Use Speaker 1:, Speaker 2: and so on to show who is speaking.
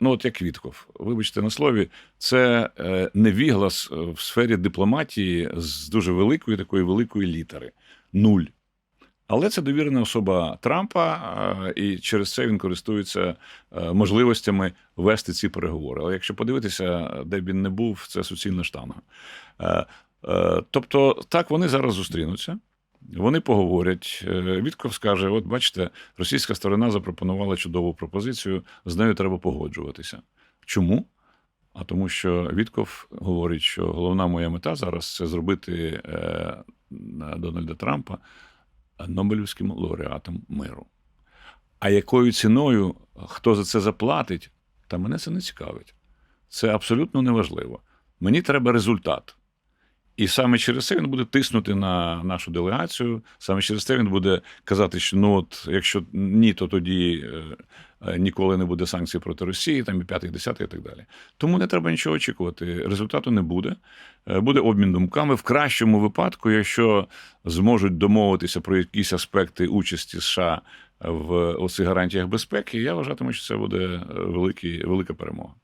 Speaker 1: Ну, от як Вітков, вибачте на слові, це е, невіглас е, в сфері дипломатії з дуже великої такої великої літери. Нуль. Але це довірена особа Трампа, е, і через це він користується можливостями вести ці переговори. Але якщо подивитися, де б він не був, це суцільна штанга. Тобто, так вони зараз зустрінуться. Вони поговорять. Е, Вітков скаже: от бачите, російська сторона запропонувала чудову пропозицію, з нею треба погоджуватися. Чому? А тому, що Вітков говорить, що головна моя мета зараз це зробити е, Дональда Трампа Нобелівським лауреатом миру. А якою ціною хто за це заплатить, та мене це не цікавить. Це абсолютно неважливо. Мені треба результат. І саме через це він буде тиснути на нашу делегацію. Саме через це він буде казати, що ну от якщо ні, то тоді е, е, ніколи не буде санкцій проти Росії, там і п'ятий, десятий і так далі. Тому не треба нічого очікувати. Результату не буде. Е, Буде обмін думками. В кращому випадку, якщо зможуть домовитися про якісь аспекти участі США в оцих гарантіях безпеки, я вважатиму, що це буде великий, велика перемога.